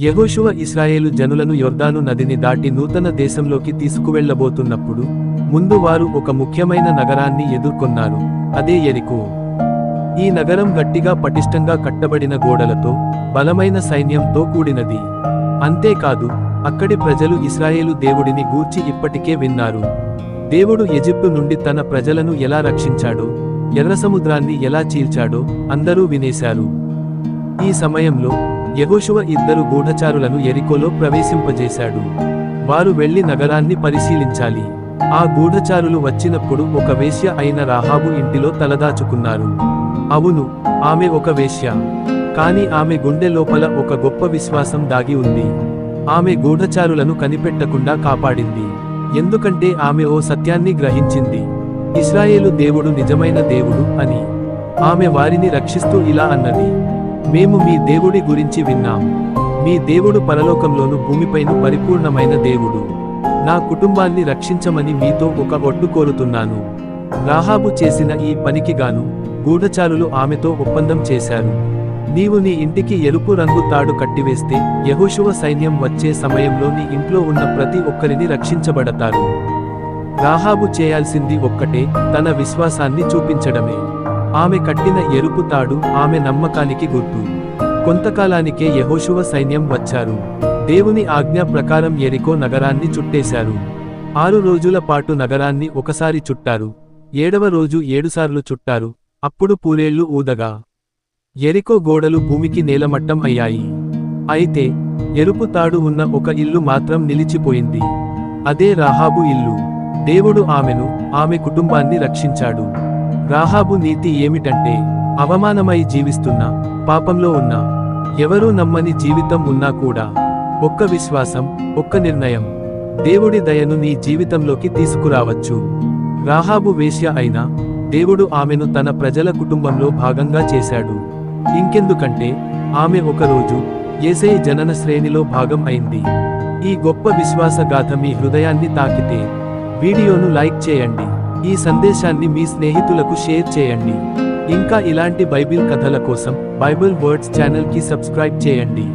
యహోశువ ఇస్రాయేలు జనులను యొర్దాను నదిని దాటి నూతన దేశంలోకి తీసుకువెళ్ళబోతున్నప్పుడు ముందు వారు ఒక ముఖ్యమైన నగరాన్ని ఎదుర్కొన్నారు అదే ఎరికో ఈ నగరం గట్టిగా పటిష్టంగా కట్టబడిన గోడలతో బలమైన సైన్యంతో కూడినది. అంతేకాదు అక్కడి ప్రజలు ఇస్రాయేలు దేవుడిని గూర్చి ఇప్పటికే విన్నారు. దేవుడు ఎజిప్టు నుండి తన ప్రజలను ఎలా రక్షించాడో ఎర్రసముద్రాన్ని ఎలా చీల్చాడో అందరూ వినేశారు. ఈ సమయంలో యహోశువ ఇద్దరు గూఢచారులను ఎరికోలో ప్రవేశింపజేశాడు. వారు వెళ్ళి నగరాన్ని పరిశీలించాలి. ఆ గూఢచారులు వచ్చినప్పుడు ఒక వేశ్య అయిన రాహాబు ఇంటిలో తలదాచుకున్నారు. అవును ఆమె ఒక వేశ్య. కాని ఆమె గుండె లోపల ఒక గొప్ప విశ్వాసం దాగి ఉంది. ఆమె గూఢచారులను కనిపెట్టకుండా కాపాడింది. ఎందుకంటే ఆమె ఓ సత్యాన్ని గ్రహించింది. ఇస్రాయేలు దేవుడు నిజమైన దేవుడు అని. ఆమె వారిని రక్షిస్తూ ఇలా అన్నది. మేము మీ దేవుడి గురించి విన్నాం. మీ దేవుడు పరలోకంలోను భూమిపైను పరిపూర్ణమైన దేవుడు. నా కుటుంబాన్ని రక్షించమని మీతో ఒక ఒట్టు కోరుతున్నాను. రాహాబు చేసిన ఈ పనికి గాను గూఢచారులు ఆమెతో ఒప్పందం చేశారు. నీవు నీ ఇంటికి ఎరుపు రంగు తాడు కట్టివేస్తే యెహోషువ సైన్యం వచ్చే సమయంలో నీ ఇంట్లో ఉన్న ప్రతి ఒక్కరిని రక్షించబడతారు. రాహాబు చేయాల్సింది ఒక్కటే తన విశ్వాసాన్ని చూపించడమే. ఆమె కట్టిన ఎరుపు తాడు ఆమె నమ్మకానికి గుర్తు. కొంతకాలానికే యహోశువ సైన్యం వచ్చారు. దేవుని ఆజ్ఞ ప్రకారం ఎరికో నగరాన్ని చుట్టేశారు. ఆరు రోజుల పాటు నగరాన్ని ఒకసారి చుట్టారు. ఏడవ రోజు ఏడుసార్లు చుట్టారు. అప్పుడు పూరేళ్ళు ఊదగా. ఎరికో గోడలు భూమికి నేలమట్టం అయ్యాయి. అయితే ఎరుపు తాడు ఉన్న ఒక ఇల్లు మాత్రం నిలిచిపోయింది. అదే రాహాబు ఇల్లు. దేవుడు ఆమెను ఆమె కుటుంబాన్ని రక్షించాడు. రాహాబు నీతి ఏమిటంటే అవమానమై జీవిస్తున్న పాపంలో ఉన్న ఎవరూ నమ్మని జీవితం ఉన్నా కూడా ఒక్క విశ్వాసం ఒక్క నిర్ణయం. దేవుడి దయను నీ జీవితంలోకి తీసుకురావచ్చు. రాహాబు వేశ్య అయినా దేవుడు ఆమెను తన ప్రజల కుటుంబంలో భాగంగా చేశాడు. ఇంకెందుకంటే ఆమె ఒకరోజు ఏసై జనన శ్రేణిలో భాగం అయింది. ఈ గొప్ప విశ్వాసగాథ మీ హృదయాన్ని తాకితే వీడియోను లైక్ చేయండి. ఈ సందేశాన్ని మీ స్నేహితులకు షేర్ చేయండి. ఇంకా ఇలాంటి బైబిల్ కథల కోసం బైబిల్ వర్డ్స్ ఛానల్కి సబ్స్క్రైబ్ చేయండి.